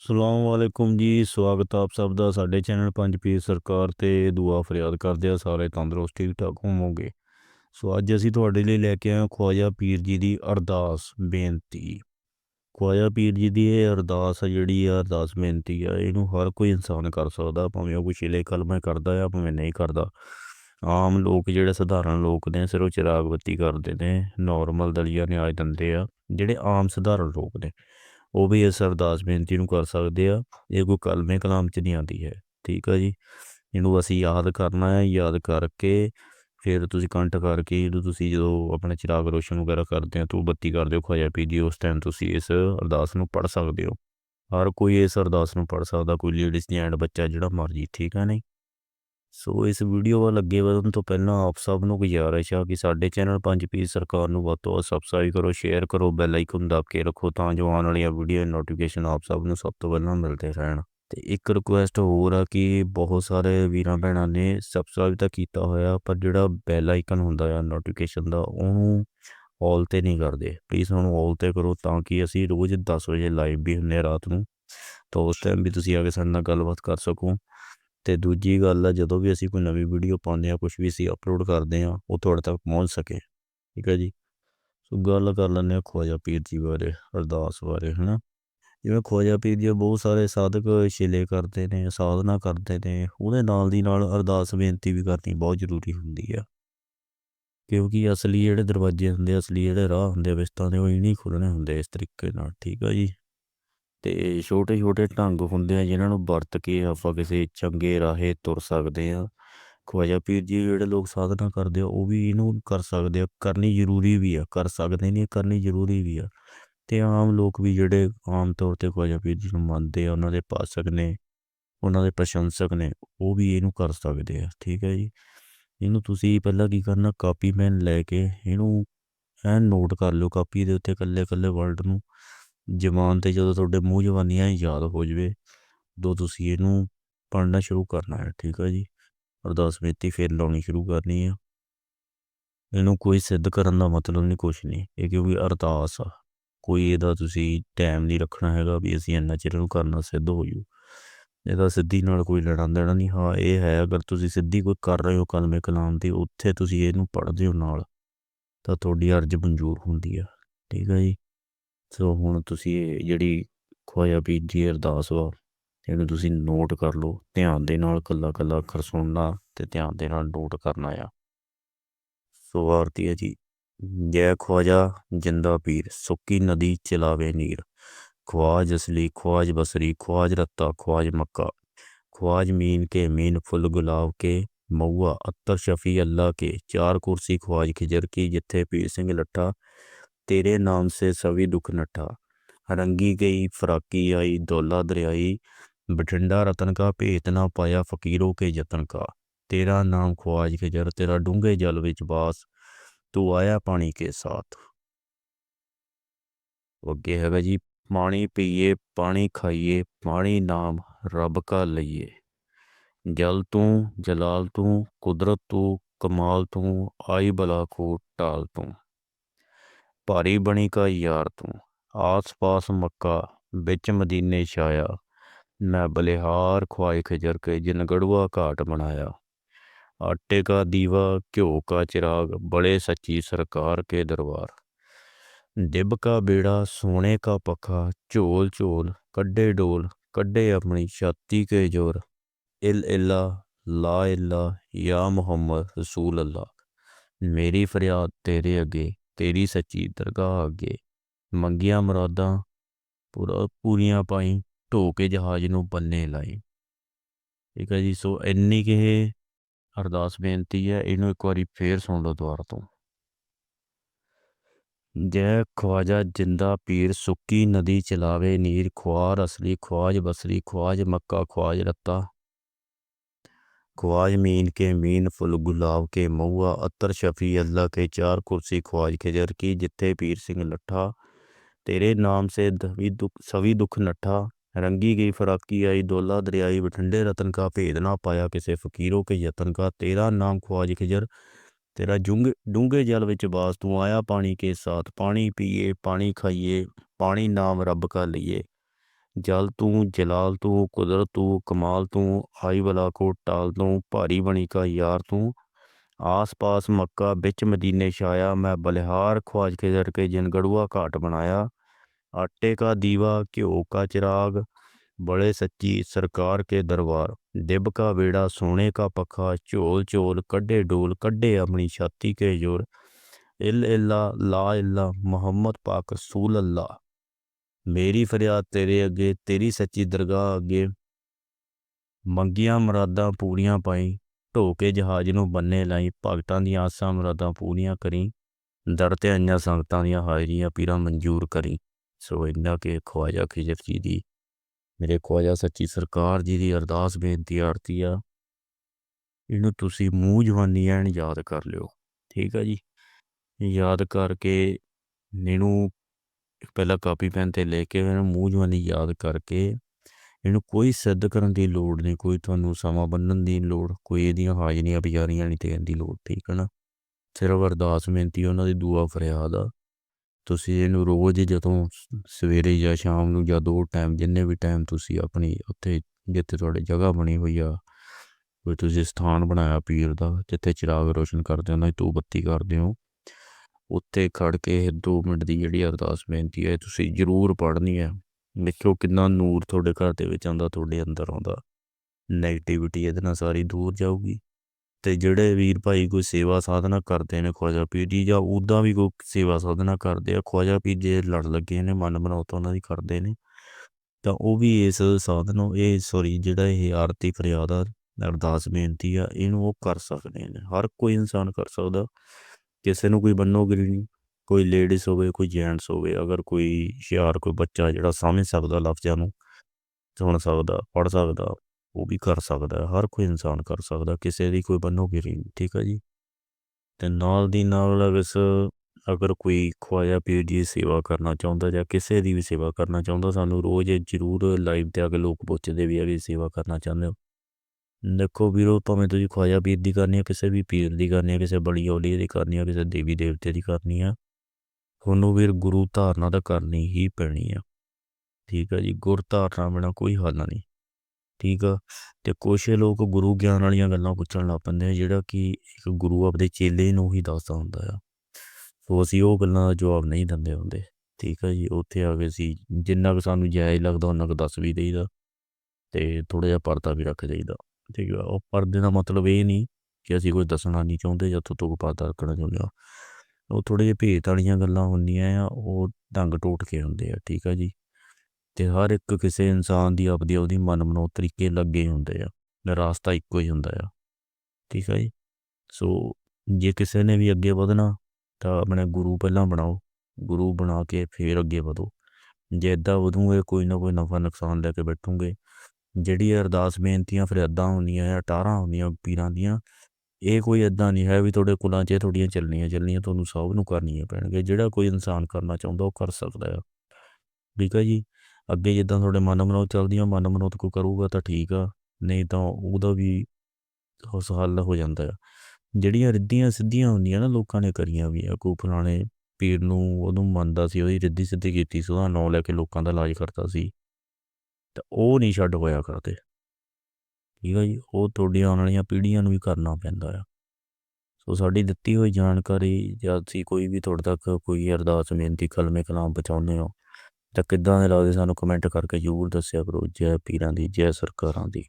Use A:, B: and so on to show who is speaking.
A: ਸਲਾਮ ਵਾਲੇਕੁਮ ਜੀ, ਸਵਾਗਤ ਆਪ ਸਭ ਦਾ। ਸਾਡੇ ਚੈਨਲ ਪੰਜ ਪੀਰ ਸਰਕਾਰ ਤੇ ਦੁਆ ਫਰਿਆਦ ਕਰਦੇ ਆ, ਸਾਰੇ ਤੰਦਰੁਸਤ ਠੀਕ ਠਾਕ ਹੋਵੋਗੇ। ਸੋ ਅੱਜ ਅਸੀਂ ਤੁਹਾਡੇ ਲਈ ਲੈ ਕੇ ਆਏ ਖਵਾਜਾ ਪੀਰ ਜੀ ਦੀ ਅਰਦਾਸ, ਬੇਨਤੀ। ਖਵਾਜਾ ਪੀਰ ਜੀ ਦੀ ਇਹ ਅਰਦਾਸ ਆ, ਜਿਹੜੀ ਆ ਅਰਦਾਸ ਬੇਨਤੀ ਆ, ਇਹਨੂੰ ਹਰ ਕੋਈ ਇਨਸਾਨ ਕਰ ਸਕਦਾ, ਭਾਵੇਂ ਉਹ ਕੁਛ ਸ਼ਿਲੇ ਕਲਮੇ ਕਰਦਾ ਆ ਭਾਵੇਂ ਨਹੀਂ ਕਰਦਾ। ਆਮ ਲੋਕ, ਜਿਹੜੇ ਸਧਾਰਨ ਲੋਕ ਨੇ, ਸਿਰੋਂ ਚਿਰਾਗ ਬੱਤੀ ਕਰਦੇ ਨੇ ਨਾਰਮਲ ਦਲੀਆ, ਨਿਆਜ ਦਿੰਦੇ ਆ, ਜਿਹੜੇ ਆਮ ਸਧਾਰਨ ਲੋਕ ਨੇ। ਉਹ ਵੀ ਇਸ ਅਰਦਾਸ ਬੇਨਤੀ ਨੂੰ ਕਰ ਸਕਦੇ ਆ, ਇਹ ਕੋਈ ਕਲਮੇ ਕਲਾਮ ਚ ਨਹੀਂ ਆਉਂਦੀ ਹੈ, ਠੀਕ ਆ ਜੀ? ਇਹਨੂੰ ਅਸੀਂ ਯਾਦ ਕਰਨਾ ਹੈ, ਯਾਦ ਕਰਕੇ ਫਿਰ ਤੁਸੀਂ ਕੰਟ ਕਰਕੇ ਜਦੋਂ ਤੁਸੀਂ ਜਦੋਂ ਆਪਣੇ ਚਿਰਾਗ ਰੋਸ਼ਨ ਵਗੈਰਾ ਕਰਦੇ ਹੋ ਤੂੰ ਬੱਤੀ ਕਰਦੇ ਹੋ ਖਵਾਜਾ ਪੀ ਜੀ ਉਸ ਟਾਈਮ ਤੁਸੀਂ ਇਸ ਅਰਦਾਸ ਨੂੰ ਪੜ ਸਕਦੇ ਹੋ। ਹਰ ਕੋਈ ਇਸ ਅਰਦਾਸ ਨੂੰ ਪੜ ਸਕਦਾ, ਕੋਈ ਲੇਡੀਜ਼ ਜਾਂ ਐਂਡ ਬੱਚਾ ਜਿਹੜਾ ਮਰਜ਼ੀ, ਠੀਕ ਆ ਨਹੀਂ? ਸੋ ਇਸ ਵੀਡੀਓ ਵੱਲ ਅੱਗੇ ਵਧਣ ਤੋਂ ਪਹਿਲਾਂ ਆਪ ਸਭ ਨੂੰ ਗੁਜ਼ਾਰਿਸ਼ ਆ ਕਿ ਸਾਡੇ ਚੈਨਲ ਪੰਜ ਪੀ ਸਰਕਾਰ ਨੂੰ ਵੱਧ ਤੋਂ ਵੱਧ ਸਬਸਕ੍ਰਾਈਬ ਕਰੋ ਸ਼ੇਅਰ ਕਰੋ ਬੈਲ ਆਈਕਨ ਦਬਾ ਕੇ ਰੱਖੋ ਤਾਂ ਜੋ ਆਉਣ ਵਾਲੀਆਂ ਵੀਡੀਓ ਨੋਟੀਫਿਕੇਸ਼ਨ ਆਪ ਸਭ ਨੂੰ ਸਭ ਤੋਂ ਪਹਿਲਾਂ ਮਿਲਦੇ ਰਹਿਣ। ਤੇ ਇੱਕ ਰਿਕੁਐਸਟ ਹੋਰ ਆ ਕਿ ਬਹੁਤ ਸਾਰੇ ਵੀਰਾਂ ਭੈਣਾਂ ਨੇ ਸਬਸਕ੍ਰਾਈਬ ਤਾਂ ਕੀਤਾ ਹੋਇਆ, ਪਰ ਜਿਹੜਾ ਬੈਲ ਆਈਕਨ ਹੁੰਦਾ ਆ ਨੋਟੀਫਿਕੇਸ਼ਨ ਦਾ, ਉਹਨੂੰ ਆਲ ਤੇ ਨਹੀਂ ਕਰਦੇ। ਪਲੀਜ਼ ਉਹਨੂੰ ਆਲ ਤੇ ਕਰੋ ਤਾਂ ਕਿ ਅਸੀਂ ਰੋਜ਼ 10 ਵਜੇ ਲਾਈਵ ਵੀ ਹੁੰਨੇ ਰਾਤ ਨੂੰ। ਤਾਂ ਉਸ ਟਾਈਮ ਵੀ ਤੁਸੀਂ ਆ ਕੇ ਸਾਡੇ ਨਾਲ ਗੱਲਬਾਤ ਕਰ ਸਕੋ। ਤੇ ਦੂਜੀ ਗੱਲ ਆ, ਜਦੋਂ ਵੀ ਅਸੀਂ ਕੋਈ ਨਵੀਂ ਵੀਡੀਓ ਪਾਉਂਦੇ ਆ ਕੁਝ ਵੀ ਅਸੀਂ ਅਪਲੋਡ ਕਰਦੇ ਆ ਉਹ ਤੁਹਾਡੇ ਤੱਕ ਪਹੁੰਚ ਸਕੇ। ਠੀਕ ਹੈ ਜੀ? ਸੋ ਗੱਲ ਕਰ ਲੈਂਦੇ ਆ ਖਵਾਜਾ ਪੀਰ ਜੀ ਬਾਰੇ, ਅਰਦਾਸ ਬਾਰੇ, ਹਨਾ? ਜਿਵੇਂ ਖਵਾਜਾ ਪੀਰ ਜੀ ਬਹੁਤ ਸਾਰੇ ਸਾਧਕ ਛਿਲੇ ਕਰਦੇ ਨੇ, ਸਾਧਨਾ ਕਰਦੇ ਨੇ, ਉਹਦੇ ਨਾਲ ਦੀ ਨਾਲ ਅਰਦਾਸ ਬੇਨਤੀ ਵੀ ਕਰਨੀ ਬਹੁਤ ਜ਼ਰੂਰੀ ਹੁੰਦੀ ਆ। ਕਿਉਂਕਿ ਅਸਲੀ ਜਿਹੜੇ ਦਰਵਾਜ਼ੇ ਹੁੰਦੇ, ਅਸਲੀ ਜਿਹੜੇ ਰਾਹ ਹੁੰਦੇ ਵਿਸਤਾਂ ਦੇ, ਉਹ ਹੀ ਨਹੀਂ ਖੁੱਲਣੇ ਹੁੰਦੇ ਇਸ ਤਰੀਕੇ ਨਾਲ। ਠੀਕ ਆ ਜੀ? ਤੇ ਛੋਟੇ ਛੋਟੇ ਢੰਗ ਹੁੰਦੇ ਆ, ਜਿਨ੍ਹਾਂ ਨੂੰ ਵਰਤ ਕੇ ਆਪਾਂ ਕਿਸੇ ਚੰਗੇ ਰਾਹੇ ਤੁਰ ਸਕਦੇ ਆ ਖਵਾਜਾ ਪੀਰ ਜੀ, ਜਿਹੜੇ ਲੋਕ ਸਾਧਨਾ ਕਰਦੇ ਆ, ਉਹ ਵੀ ਇਹਨੂੰ ਕਰ ਸਕਦੇ ਆ, ਕਰਨੀ ਜ਼ਰੂਰੀ ਵੀ ਆ, ਕਰ ਸਕਦੇ ਨਹੀਂ ਕਰਨੀ ਜ਼ਰੂਰੀ ਵੀ ਆ। ਤੇ ਆਮ ਲੋਕ ਵੀ ਜਿਹੜੇ ਆਮ ਤੌਰ ਤੇ ਖਵਾਜਾ ਪੀਰ ਜੀ ਨੂੰ ਮੰਨਦੇ ਆ, ਉਹਨਾਂ ਦੇ ਪਾਸਕ ਨੇ, ਉਹਨਾਂ ਦੇ ਪ੍ਰਸ਼ੰਸਕ ਨੇ, ਉਹ ਵੀ ਇਹਨੂੰ ਕਰ ਸਕਦੇ ਆ, ਠੀਕ ਹੈ ਜੀ। ਇਹਨੂੰ ਤੁਸੀਂ ਪਹਿਲਾਂ ਕੀ ਕਰਨਾ, ਕਾਪੀ, ਪੈਨ ਲੈ ਕੇ ਇਹਨੂੰ ਐਨ ਨੋਟ ਕਰ ਲਿਓ, ਕਾਪੀ ਦੇ ਉੱਤੇ ਕੱਲੇ ਕੱਲੇ ਵਰਡ ਨੂੰ ਜ਼ਬਾਨ ਤੇ ਜਦੋਂ ਤੁਹਾਡੇ ਮੂੰਹ ਜ਼ਬਾਨੀਆਂ ਯਾਦ ਹੋ ਜਵੇ ਦੋ ਤੁਸੀਂ ਇਹਨੂੰ ਪੜ੍ਹਨਾ ਸ਼ੁਰੂ ਕਰਨਾ ਹੈ, ਠੀਕ ਹੈ ਜੀ? ਅਰਦਾਸ ਬੇਨਤੀ ਫਿਰ ਲਾਉਣੀ ਸ਼ੁਰੂ ਕਰਨੀ ਆ। ਇਹਨੂੰ ਕੋਈ ਸਿੱਧ ਕਰਨ ਦਾ ਮਤਲਬ ਨਹੀਂ, ਕੁਛ ਨਹੀਂ। ਇਹ ਕਿਉਂਕਿ ਅਰਦਾਸ ਆ। ਕੋਈ ਇਹਦਾ ਤੁਸੀਂ ਟਾਈਮ ਨਹੀਂ ਰੱਖਣਾ ਹੈਗਾ ਵੀ ਅਸੀਂ ਇੰਨਾ ਚਿਰ ਨੂੰ ਕਰਨਾ ਸਿੱਧ ਹੋ ਜੂ। ਇਹਦਾ ਸਿੱਧੀ ਨਾਲ ਕੋਈ ਲੈਣਾ ਦੇਣਾ ਨਹੀਂ। ਹਾਂ, ਇਹ ਹੈ ਅਗਰ ਤੁਸੀਂ ਸਿੱਧੀ ਕੋਈ ਕਰ ਰਹੇ ਹੋ ਕਲਮੇ ਕਲਾਮ ਦੀ ਉੱਥੇ ਤੁਸੀਂ ਇਹਨੂੰ ਪੜ੍ਹਦੇ ਹੋ ਨਾਲ, ਤਾਂ ਤੁਹਾਡੀ ਅਰਜ਼ ਮਨਜ਼ੂਰ ਹੁੰਦੀ ਆ। ਠੀਕ ਹੈ ਜੀ? ਸੋ ਹੁਣ ਤੁਸੀਂ ਇਹ ਜਿਹੜੀ ਖੋਇਆ ਬੀਜ ਦੀ ਅਰਦਾਸ ਵਾ, ਇਹਨੂੰ ਤੁਸੀਂ ਨੋਟ ਕਰ ਲਓ, ਧਿਆਨ ਦੇ ਨਾਲ ਕੱਲਾ ਕੱਲਾ ਅੱਖਰ ਸੁਣਨਾ ਤੇ ਧਿਆਨ ਦੇ ਨਾਲ ਨੋਟ ਕਰਨਾ ਆ। ਸੋ ਆਰਤੀ ਹੈ ਜੀ, ਜੈ ਖਵਾਜਾ ਜਿੰਦਾ ਪੀਰ, ਸੁੱਕੀ ਨਦੀ ਚਲਾਵੇ ਨੀਰ। ਖਵਾਜ ਅਸਲੀ, ਖਵਾਜ ਬਸਰੀ, ਖਵਾਜ ਰੱਤਾ, ਖਵਾਜ ਮੱਕਾ। ਖਵਾਜ ਮੀਨ ਕੇ, ਮੀਨ ਫੁੱਲ ਗੁਲਾਬ ਕੇ, ਮਊਆ, ਅਤਰ ਸ਼ਫੀ ਅੱਲਾ ਕੇ, ਚਾਰ ਕੁਰਸੀ ਖਵਾਜ ਖਿਜਰ ਕੀ, ਜਿੱਥੇ ਪੀਰ ਸਿੰਘ ਲੱਠਾ ਤੇਰੇ ਨਾਮ ਸੇ ਸਭੀ ਦੁਖ ਨਠਾ। ਰੰਗੀ ਗਈ, ਫਰਾਕੀ ਆਈ ਦੌਲਾ ਦਰਿਆਈ। ਬਠਿੰਡਾ ਰਤਨ ਕਾ ਭੇਤ ਨਾ ਪਾਇਆ, ਫਕੀਰੋ ਕੇ ਯਤਨ ਕਾ। ਤੇਰਾ ਨਾਮ ਖਵਾਜ ਕੇ ਜਰ ਤੇਰਾ ਡੂੰਘੇ ਜਲ ਵਿੱਚ ਬਾਸ ਤੂੰ ਆਇਆ ਪਾਣੀ ਕੇ ਸਾਥ। ਅੱਗੇ ਹੈਗਾ ਜੀ, ਪਾਣੀ ਪੀਏ, ਪਾਣੀ ਖਾਈਏ, ਪਾਣੀ ਨਾਮ ਰੱਬ ਕਾ ਲਈਏ। ਜਲ ਤੂੰ, ਜਲਾਲ ਤੂੰ, ਕੁਦਰਤ ਤੂੰ, ਕਮਾਲ ਤੂੰ, ਆਈ ਬਲਾ ਕੋ ਟਾਲ ਤੂੰ। ਭਾਰੀ ਬਣੀ ਕਾ ਯਾਰ ਤੂੰ ਆਸ ਪਾਸ ਮੱਕਾ ਵਿੱਚ ਮਦੀਨੇ ਛਾਇਆ ਮੈਂ ਬਲਿਹਾਰ ਖਵਾਏ ਖਜਰ ਕੇ ਜਿਨ ਗੜਵਾ ਘਾਟ ਬਣਾਇਆ ਆਟੇ का दीवा घ्यो का चिराग बड़े सच्ची सरकार के दरबार डिब का बेड़ा सोने का पखा झोल झोल कड्डे डोल कड्डे अपनी छाती के जोर इल इल्ला ला इल्ला या मोहम्मद रसूल अल्लाह मेरी फरियाद तेरे अगे ਤੇਰੀ ਸੱਚੀ ਦਰਗਾਹ ਅੱਗੇ ਮੰਗੀਆਂ ਮਰਾਦਾਂ ਪੂਰਾ ਪੂਰੀਆਂ ਪਾਈ, ਢੋ ਕੇ ਜਹਾਜ਼ ਨੂੰ ਬੰਨੇ ਲਾਈ। ਠੀਕ ਹੈ ਜੀ, ਸੋ ਇੰਨੀ ਕਿ ਅਰਦਾਸ ਬੇਨਤੀ ਹੈ, ਇਹਨੂੰ ਇੱਕ ਵਾਰੀ ਫੇਰ ਸੁਣ ਲਓ ਦੁਆਰ ਤੋਂ। ਜੈ ਖਵਾਜਾ ਜਿੰਦਾ ਪੀਰ ਸੁੱਕੀ ਨਦੀ ਚਲਾਵੇ ਨੀਰ ਖੁਆਰ ਅਸਲੀ ਖਵਾਜ ਬਸਰੀ ਖਵਾਜ ਮੱਕਾ ਖਵਾਜ ਰੱਤਾ। ख्वाज मीन के मीन फुल गुलाब के मऊआ अतर शफी अल्लाह के चार कुर्सी ख्वाज खजर की जिथे पीर सिंह लट्ठा तेरे नाम से दवी दुख सभी दुख नट्ठा रंगी गई फराकी आई दौला दरियाई बठंडे रतन का भेद ना पाया किसे फकीरों के यतन का तेरा नाम ख्वाज खजर तेरा जुंग डूंगे जल विच बास तू आया पानी के साथ पानी पिए पानी खाइए पानी नाम रब का लिए ਜਲ ਤੂੰ ਜਲਾਲ ਤੂੰ ਕੁਦਰਤ ਤੂੰ ਕਮਾਲ ਤੂੰ ਆਈ ਬਲਾ ਕੋ ਟਾਲ ਤੂੰ ਭਾਰੀ ਬਣੀ ਕਾ ਯਾਰ ਤੂੰ ਆਸ ਪਾਸ ਮੱਕਾ ਵਿੱਚ ਮਦੀਨੇ ਛਾਇਆ ਮੈਂ ਬਲਿਹਾਰ ਖਵਾਜ ਖਿਜ਼ਰ ਕੇ ਜਿਨ ਗੜੂਆ ਘਾਟ ਬਣਾਇਆ आटे का दीवा घ्यो का चिराग बड़े सच्ची सरकार के दरबार डिब का बेड़ा सोने का पखा झोल झोल कड्डे डोल कड्डे अपनी छाती के जोर इल इल्ला ला इल्ला मोहम्मद पाक रसूल अल्लाह ਮੇਰੀ ਫਰਿਆਦ ਤੇਰੇ ਅੱਗੇ, ਤੇਰੀ ਸੱਚੀ ਦਰਗਾਹ ਅੱਗੇ ਮੰਗੀਆਂ ਮਰਾਦਾਂ ਪੂਰੀਆਂ ਪਾਈ ਢੋਕੇ ਜਹਾਜ਼ ਨੂੰ ਬੰਨੇ ਲਾਈ, ਭਗਤਾਂ ਦੀਆਂ ਆਸਾਂ ਮਰਾਦਾਂ ਪੂਰੀਆਂ ਕਰੀ ਦਰ ਤੇ ਅੰਨਾਂ ਸੰਗਤਾਂ ਦੀਆਂ ਹਾਜ਼ਰੀਆਂ ਪੀਰਾਂ ਮਨਜ਼ੂਰ ਕਰੀ। ਸੋ ਇੰਨਾ ਕਿ ਖਵਾਜਾ ਖਿਜਰ ਜੀ ਦੀ, ਮੇਰੇ ਖਵਾਜਾ ਸੱਚੀ ਸਰਕਾਰ ਜੀ ਦੀ ਅਰਦਾਸ ਬੇਨਤੀ ਆਰਤੀ ਆ, ਇਹਨੂੰ ਤੁਸੀਂ ਮੂੰਹ ਜਵਾਨੀ ਐਣ ਯਾਦ ਕਰ ਲਿਓ। ਠੀਕ ਆ ਜੀ? ਯਾਦ ਕਰਕੇ ਇਹਨੂੰ ਪਹਿਲਾਂ ਕਾਪੀ ਪੈਨ ਤੇ ਲੈ ਕੇ ਇਹਨੂੰ ਮੂੰਹ ਜਵਾਨੀ ਯਾਦ ਕਰਕੇ ਇਹਨੂੰ ਕੋਈ ਸਿੱਧ ਕਰਨ ਦੀ ਲੋੜ ਨਹੀਂ, ਕੋਈ ਤੁਹਾਨੂੰ ਸਮਾਂ ਬੰਨਣ ਦੀ ਲੋੜ, ਕੋਈ ਇਹਦੀਆਂ ਹਾਜ਼ਰੀਆਂ, ਬਿਜਾਰੀਆਂ ਨਹੀਂ ਦੇਣ ਦੀ ਲੋੜ, ਠੀਕ ਹੈ ਨਾ? ਸਿਰਫ ਅਰਦਾਸ, ਬੇਨਤੀ ਉਹਨਾਂ ਦੀ ਦੁਆ, ਫਰਿਆਦ ਆ। ਤੁਸੀਂ ਇਹਨੂੰ ਰੋਜ਼ ਜਦੋਂ ਸਵੇਰੇ ਜਾਂ ਸ਼ਾਮ ਨੂੰ ਜਾਂ ਦੋ ਟਾਈਮ ਜਿੰਨੇ ਵੀ ਟਾਈਮ ਤੁਸੀਂ ਆਪਣੀ ਉੱਥੇ, ਜਿੱਥੇ ਤੁਹਾਡੀ ਜਗ੍ਹਾ ਬਣੀ ਹੋਈ ਆ, ਕੋਈ ਤੁਸੀਂ ਸਥਾਨ ਬਣਾਇਆ ਪੀਰ ਦਾ, ਜਿੱਥੇ ਚਿਰਾਗ ਰੋਸ਼ਨ ਕਰਦੇ ਹੋ ਨਾ ਤੂੰ ਬੱਤੀ ਕਰਦੇ ਹੋ ਉੱਥੇ ਖੜ ਕੇ 2 ਮਿੰਟ ਦੀ ਜਿਹੜੀ ਅਰਦਾਸ ਬੇਨਤੀ ਹੈ ਤੁਸੀਂ ਜ਼ਰੂਰ ਪੜ੍ਹਨੀ ਹੈ। ਦੇਖਿਓ ਕਿੰਨਾ ਨੂਰ ਤੁਹਾਡੇ ਘਰ ਦੇ ਵਿੱਚ ਆਉਂਦਾ, ਤੁਹਾਡੇ ਅੰਦਰ ਆਉਂਦਾ। ਨੈਗੇਟਿਵਿਟੀ ਇਹਦੇ ਨਾਲ ਸਾਰੀ ਦੂਰ ਜਾਊਗੀ। ਤੇ ਜਿਹੜੇ ਵੀਰ ਭਾਈ ਕੋਈ ਸੇਵਾ ਸਾਧਨਾ ਕਰਦੇ ਨੇ ਖਵਾਜਾ ਪੀਰ ਜੀ, ਜਾਂ ਉਦਾਂ ਵੀ ਕੋਈ ਸੇਵਾ ਸਾਧਨਾ ਕਰਦੇ ਆ, ਖਵਾਜਾ ਪੀਰ ਜੇ ਲੜ ਲੱਗੇ ਨੇ, ਮਨ ਬਣਾਓ ਤਾਂ ਉਹਨਾਂ ਦੀ ਕਰਦੇ ਨੇ, ਤਾਂ ਉਹ ਵੀ ਇਸ ਸਾਧਨ, ਇਹ ਸੌਰੀ ਜਿਹੜਾ ਇਹ ਆਰਤੀ ਫਰਿਆਦ ਆ, ਅਰਦਾਸ ਬੇਨਤੀ ਆ, ਇਹਨੂੰ ਉਹ ਕਰ ਸਕਦੇ ਨੇ। ਹਰ ਕੋਈ ਇਨਸਾਨ ਕਰ ਸਕਦਾ। ਕਿਸੇ ਨੂੰ ਕੋਈ ਬੰਨੋਗਰੀ ਨਹੀਂ, ਕੋਈ ਲੇਡੀਜ਼ ਹੋਵੇ, ਕੋਈ ਜੈਂਟਸ ਹੋਵੇ, ਅਗਰ ਕੋਈ ਹੁਸ਼ਿਆਰ ਕੋਈ ਬੱਚਾ ਜਿਹੜਾ ਸਮਝ ਸਕਦਾ ਲਫ਼ਜ਼ਾਂ ਨੂੰ, ਸੁਣ ਸਕਦਾ, ਪੜ੍ਹ ਸਕਦਾ, ਉਹ ਵੀ ਕਰ ਸਕਦਾ ਹਰ ਕੋਈ ਇਨਸਾਨ ਕਰ ਸਕਦਾ, ਕਿਸੇ ਦੀ ਕੋਈ ਬੰਨੋਗਿਰੀ ਨਹੀਂ, ਠੀਕ ਹੈ ਜੀ? ਤੇ ਨਾਲ ਦੀ ਨਾਲ ਅਗਸ ਅਗਰ ਕੋਈ ਖਵਾਜਾ ਪੀਰ ਜੀ ਸੇਵਾ ਕਰਨਾ ਚਾਹੁੰਦਾ ਜਾਂ ਕਿਸੇ ਦੀ ਵੀ ਸੇਵਾ ਕਰਨਾ ਚਾਹੁੰਦਾ, ਸਾਨੂੰ ਰੋਜ਼ ਜ਼ਰੂਰ ਲਾਈਵ ਤੇ ਆ ਕੇ ਲੋਕ ਪੁੱਛਦੇ ਵੀ ਆ ਵੀ ਸੇਵਾ ਕਰਨਾ ਚਾਹੁੰਦੇ ਹੋ। ਦੇਖੋ ਵੀਰੋ, ਭਾਵੇਂ ਤੁਸੀਂ ਖਵਾਜਾ ਪੀਰ ਦੀ ਕਰਨੀ ਆ, ਕਿਸੇ ਵੀ ਪੀਰ ਦੀ ਕਰਨੀ ਆ, ਕਿਸੇ ਬੜੀ ਔਲੀ ਦੀ ਕਰਨੀ ਆ, ਕਿਸੇ ਦੇਵੀ ਦੇਵਤੇ ਦੀ ਕਰਨੀ ਆ, ਤੁਹਾਨੂੰ ਵੀਰ ਗੁਰੂ ਧਾਰਨਾ ਤਾਂ ਕਰਨੀ ਹੀ ਪੈਣੀ ਆ। ਠੀਕ ਆ ਜੀ, ਗੁਰ ਧਾਰਨਾ ਬਿਨਾ ਕੋਈ ਹੱਲ ਨਹੀਂ। ਠੀਕ ਆ, ਤੇ ਕੁਛ ਲੋਕ ਗੁਰੂ ਗਿਆਨ ਵਾਲੀਆਂ ਗੱਲਾਂ ਪੁੱਛਣ ਲੱਗ ਪੈਂਦੇ ਆ, ਜਿਹੜਾ ਕਿ ਇੱਕ ਗੁਰੂ ਆਪਦੇ ਚੇਲੇ ਨੂੰ ਹੀ ਦੱਸਦਾ ਹੁੰਦਾ ਆ। ਸੋ ਅਸੀਂ ਉਹ ਗੱਲਾਂ ਦਾ ਜਵਾਬ ਨਹੀਂ ਦਿੰਦੇ ਹੁੰਦੇ। ਠੀਕ ਆ ਜੀ, ਉੱਥੇ ਆ ਕੇ ਸੀ ਜਿੰਨਾ ਕੁ ਸਾਨੂੰ ਜਾਇਜ਼ ਲੱਗਦਾ ਉਹਨਾਂ ਕੁ ਦੱਸ ਵੀ ਦੇਈਦਾ, ਤੇ ਥੋੜਾ ਜਿਹਾ ਪਰਦਾ ਵੀ ਰੱਖ ਦੇਈਦਾ। ਠੀਕ ਆ, ਉਹ ਪਰਦੇ ਦਾ ਮਤਲਬ ਇਹ ਨਹੀਂ ਕਿ ਅਸੀਂ ਕੋਈ ਦੱਸਣਾ ਨਹੀਂ ਚਾਹੁੰਦੇ ਜਾਂ ਤੋਂ ਪਰਦਾ ਰੱਖਣਾ ਚਾਹੁੰਦੇ ਆ ਉਹ ਥੋੜੇ ਜਿਹੇ ਭੇਤ ਵਾਲੀਆਂ ਗੱਲਾਂ ਹੁੰਦੀਆਂ ਆ, ਉਹ ਢੰਗ ਟੋਟ ਕੇ ਹੁੰਦੇ ਆ, ਠੀਕ ਆ ਜੀ। ਤੇ ਹਰ ਇੱਕ ਕਿਸੇ ਇਨਸਾਨ ਦੀ ਆਪਦੀ ਉਹਦੀ ਮਨ ਮਨੋ ਤਰੀਕੇ ਲੱਗੇ ਹੁੰਦੇ ਆ, ਰਾਸਤਾ ਇੱਕੋ ਹੀ ਹੁੰਦਾ ਆ, ਠੀਕ ਆ ਜੀ। ਸੋ ਜੇ ਕਿਸੇ ਨੇ ਵੀ ਅੱਗੇ ਵਧਣਾ ਤਾਂ ਆਪਣੇ ਗੁਰੂ ਪਹਿਲਾਂ ਬਣਾਓ, ਗੁਰੂ ਬਣਾ ਕੇ ਫੇਰ ਅੱਗੇ ਵਧੋ। ਜੇ ਇਦਾਂ ਵਧੂਗੇ, ਕੋਈ ਨਾ ਕੋਈ ਨਫਾ ਨੁਕਸਾਨ ਲੈ ਕੇ ਬੈਠੂਗੇ ਜਿਹੜੀ ਅਰਦਾਸ ਬੇਨਤੀਆਂ, ਫਰਿਆਦਾਂ ਹੁੰਦੀਆਂ ਆ ਟਾਰਾਂ ਹੁੰਦੀਆਂ ਪੀਰਾਂ ਦੀਆਂ, ਇਹ ਕੋਈ ਇਦਾਂ ਨਹੀਂ ਹੈ ਵੀ ਤੁਹਾਡੇ ਕੁਲਾਂ 'ਚ ਤੁਹਾਡੀਆਂ ਚੱਲਣੀਆਂ ਚੱਲਣੀਆਂ ਤੁਹਾਨੂੰ ਸਭ ਨੂੰ ਕਰਨੀਆਂ ਪੈਣਗੀਆਂ। ਜਿਹੜਾ ਕੋਈ ਇਨਸਾਨ ਕਰਨਾ ਚਾਹੁੰਦਾ ਉਹ ਕਰ ਸਕਦਾ ਹੈ ਠੀਕ ਹੈ ਜੀ? ਅੱਗੇ ਜਿੱਦਾਂ ਤੁਹਾਡੇ ਮਨ ਮਨੋ ਚੱਲਦੀਆਂ, ਮਨ ਮਨੋ ਕੋਈ ਕਰੂਗਾ ਤਾਂ ਠੀਕ ਆ, ਨਹੀਂ ਤਾਂ ਉਹਦਾ ਵੀ ਉਸ ਹੱਲ ਹੋ ਜਾਂਦਾ ਹੈ ਜਿਹੜੀਆਂ ਰਿੱਧੀਆਂ ਸਿੱਧੀਆਂ ਹੁੰਦੀਆਂ ਨਾ ਲੋਕਾਂ ਨੇ ਕਰੀਆਂ ਵੀ ਆ, ਕੋਈ ਫਲਾਣੇ ਪੀਰ ਨੂੰ ਉਹਨੂੰ ਮੰਨਦਾ ਸੀ, ਉਹਦੀ ਰਿੱਧੀ ਸਿੱਧੀ ਕੀਤੀ ਸੀ, ਉਹਦਾ ਨਾਂ ਲੈ ਕੇ ਲੋਕਾਂ ਦਾ ਇਲਾਜ ਕਰਦਾ ਸੀ। ਤਾਂ ਉਹ ਨਹੀਂ ਛੱਡ ਹੋਇਆ ਕਰਦੇ। ਠੀਕ ਆ ਜੀ, ਉਹ ਤੁਹਾਡੀਆਂ ਆਉਣ ਵਾਲੀਆਂ ਪੀੜ੍ਹੀਆਂ ਨੂੰ ਵੀ ਕਰਨਾ ਪੈਂਦਾ ਆ। ਸੋ ਸਾਡੀ ਦਿੱਤੀ ਹੋਈ ਜਾਣਕਾਰੀ ਜਾਂ ਤੁਸੀਂ ਕੋਈ ਵੀ ਤੁਹਾਡੇ ਤੱਕ ਕੋਈ ਅਰਦਾਸ, ਬੇਨਤੀ, ਕਲਮੇ, ਕਲਾਮ ਪਹੁੰਚਾਉਂਦੇ ਹੋ, ਤਾਂ ਕਿੱਦਾਂ ਦੇ ਲੱਗਦੇ ਸਾਨੂੰ ਕਮੈਂਟ ਕਰਕੇ ਜ਼ਰੂਰ ਦੱਸਿਆ ਕਰੋ। ਜੈ ਪੀਰਾਂ ਦੀ, ਜੈ ਸਰਕਾਰਾਂ ਦੀ।